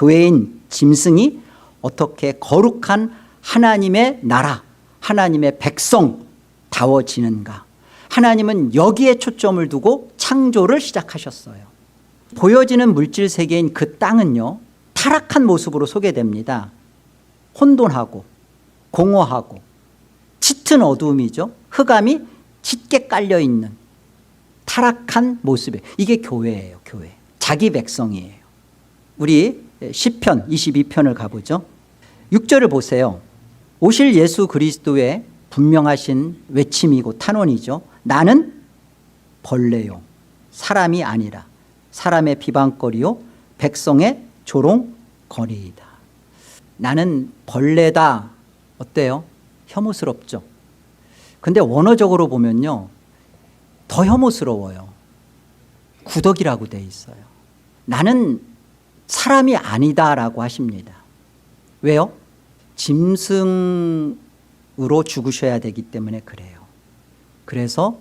교회인 짐승이 어떻게 거룩한 하나님의 나라, 하나님의 백성 다워지는가. 하나님은 여기에 초점을 두고 창조를 시작하셨어요. 보여지는 물질 세계인 그 땅은요, 타락한 모습으로 소개됩니다. 혼돈하고, 공허하고, 짙은 어두움이죠. 흑암이 짙게 깔려있는 타락한 모습에 이게 교회예요, 교회. 자기 백성이에요. 우리 10편, 22편을 가보죠. 6절을 보세요. 오실 예수 그리스도의 분명하신 외침이고 탄원이죠. 나는 벌레요. 사람이 아니라 사람의 비방거리요. 백성의 조롱거리이다. 나는 벌레다. 어때요? 혐오스럽죠. 근데 원어적으로 보면요. 더 혐오스러워요. 구덕이라고 돼 있어요. 나는 사람이 아니다라고 하십니다. 왜요? 짐승으로 죽으셔야 되기 때문에 그래요. 그래서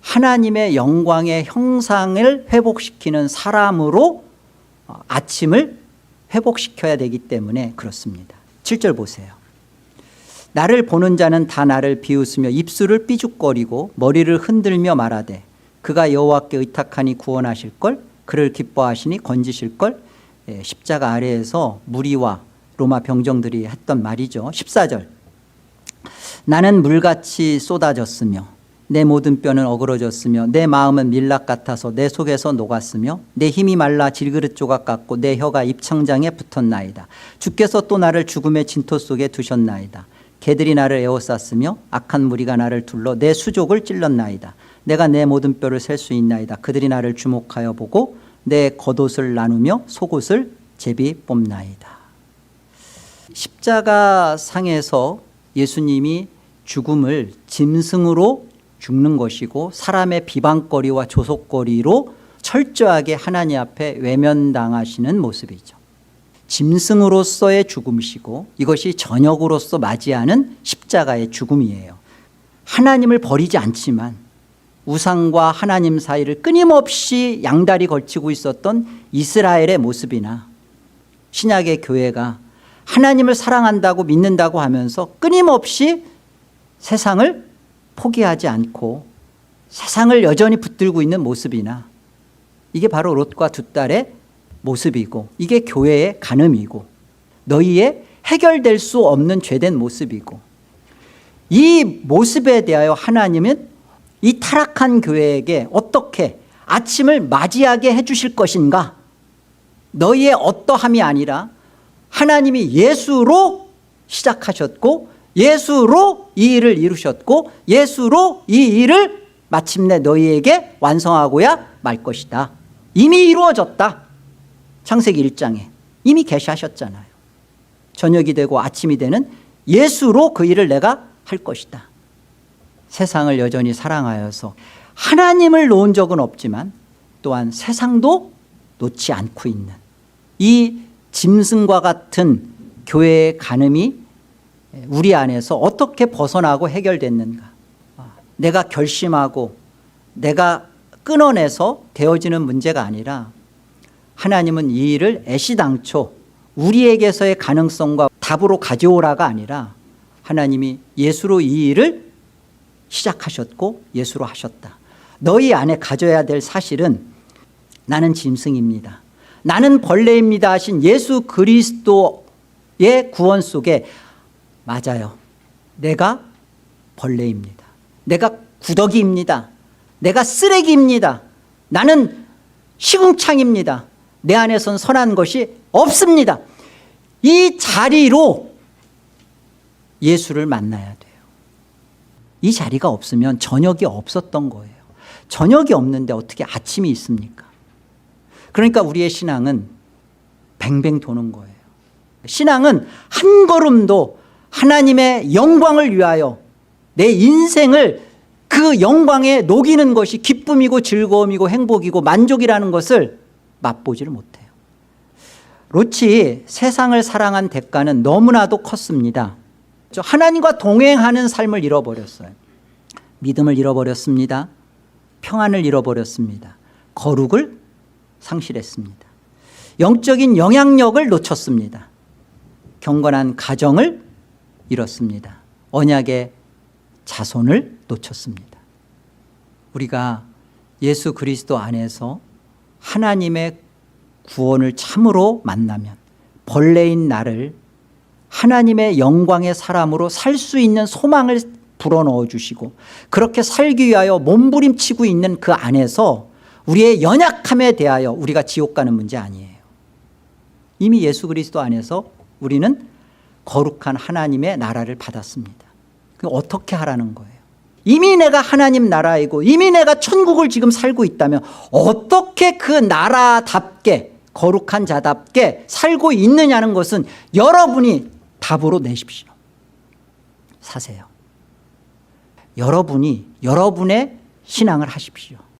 하나님의 영광의 형상을 회복시키는 사람으로 아침을 회복시켜야 되기 때문에 그렇습니다. 7절 보세요. 나를 보는 자는 다 나를 비웃으며 입술을 삐죽거리고 머리를 흔들며 말하되 그가 여호와께 의탁하니 구원하실 걸 그를 기뻐하시니 건지실 걸 예, 십자가 아래에서 무리와 로마 병정들이 했던 말이죠. 14절 나는 물같이 쏟아졌으며 내 모든 뼈는 어그러졌으며 내 마음은 밀락 같아서 내 속에서 녹았으며 내 힘이 말라 질그릇 조각 같고 내 혀가 입창장에 붙었나이다. 주께서 또 나를 죽음의 진토 속에 두셨나이다. 개들이 나를 에워쌌으며 악한 무리가 나를 둘러 내 수족을 찔렀나이다. 내가 내 모든 뼈를 셀 수 있나이다. 그들이 나를 주목하여 보고 내 겉옷을 나누며 속옷을 제비 뽑나이다. 십자가 상에서 예수님이 죽음을 짐승으로 죽는 것이고 사람의 비방거리와 조속거리로 철저하게 하나님 앞에 외면당하시는 모습이죠. 짐승으로서의 죽음이시고 이것이 전역으로서 맞이하는 십자가의 죽음이에요. 하나님을 버리지 않지만 우상과 하나님 사이를 끊임없이 양다리 걸치고 있었던 이스라엘의 모습이나 신약의 교회가 하나님을 사랑한다고 믿는다고 하면서 끊임없이 세상을 포기하지 않고 세상을 여전히 붙들고 있는 모습이나 이게 바로 롯과 두 딸의 모습이고 이게 교회의 간음이고 너희의 해결될 수 없는 죄된 모습이고 이 모습에 대하여 하나님은 이 타락한 교회에게 어떻게 아침을 맞이하게 해주실 것인가 너희의 어떠함이 아니라 하나님이 예수로 시작하셨고 예수로 이 일을 이루셨고 예수로 이 일을 마침내 너희에게 완성하고야 말 것이다 이미 이루어졌다 창세기 1장에 이미 계시하셨잖아요. 저녁이 되고 아침이 되는 예수로 그 일을 내가 할 것이다. 세상을 여전히 사랑하여서 하나님을 놓은 적은 없지만 또한 세상도 놓지 않고 있는 이 짐승과 같은 교회의 간음이 우리 안에서 어떻게 벗어나고 해결됐는가. 내가 결심하고 내가 끊어내서 되어지는 문제가 아니라 하나님은 이 일을 애시당초 우리에게서의 가능성과 답으로 가져오라가 아니라 하나님이 예수로 이 일을 시작하셨고 예수로 하셨다. 너희 안에 가져야 될 사실은 나는 짐승입니다. 나는 벌레입니다 하신 예수 그리스도의 구원 속에 맞아요. 내가 벌레입니다. 내가 구더기입니다. 내가 쓰레기입니다. 나는 시궁창입니다. 내 안에선 선한 것이 없습니다. 이 자리로 예수를 만나야 돼요. 이 자리가 없으면 저녁이 없었던 거예요. 저녁이 없는데 어떻게 아침이 있습니까? 그러니까 우리의 신앙은 뱅뱅 도는 거예요. 신앙은 한 걸음도 하나님의 영광을 위하여 내 인생을 그 영광에 녹이는 것이 기쁨이고 즐거움이고 행복이고 만족이라는 것을 맛보지를 못해요. 롯이 세상을 사랑한 대가는 너무나도 컸습니다. 하나님과 동행하는 삶을 잃어버렸어요. 믿음을 잃어버렸습니다. 평안을 잃어버렸습니다. 거룩을 상실했습니다. 영적인 영향력을 놓쳤습니다. 경건한 가정을 잃었습니다. 언약의 자손을 놓쳤습니다. 우리가 예수 그리스도 안에서 하나님의 구원을 참으로 만나면 벌레인 나를 하나님의 영광의 사람으로 살 수 있는 소망을 불어넣어 주시고 그렇게 살기 위하여 몸부림치고 있는 그 안에서 우리의 연약함에 대하여 우리가 지옥 가는 문제 아니에요. 이미 예수 그리스도 안에서 우리는 거룩한 하나님의 나라를 받았습니다. 그 어떻게 하라는 거예요? 이미 내가 하나님 나라이고 이미 내가 천국을 지금 살고 있다면 어떻게 그 나라답게 거룩한 자답게 살고 있느냐는 것은 여러분이 답으로 내십시오. 사세요. 여러분이 여러분의 신앙을 하십시오.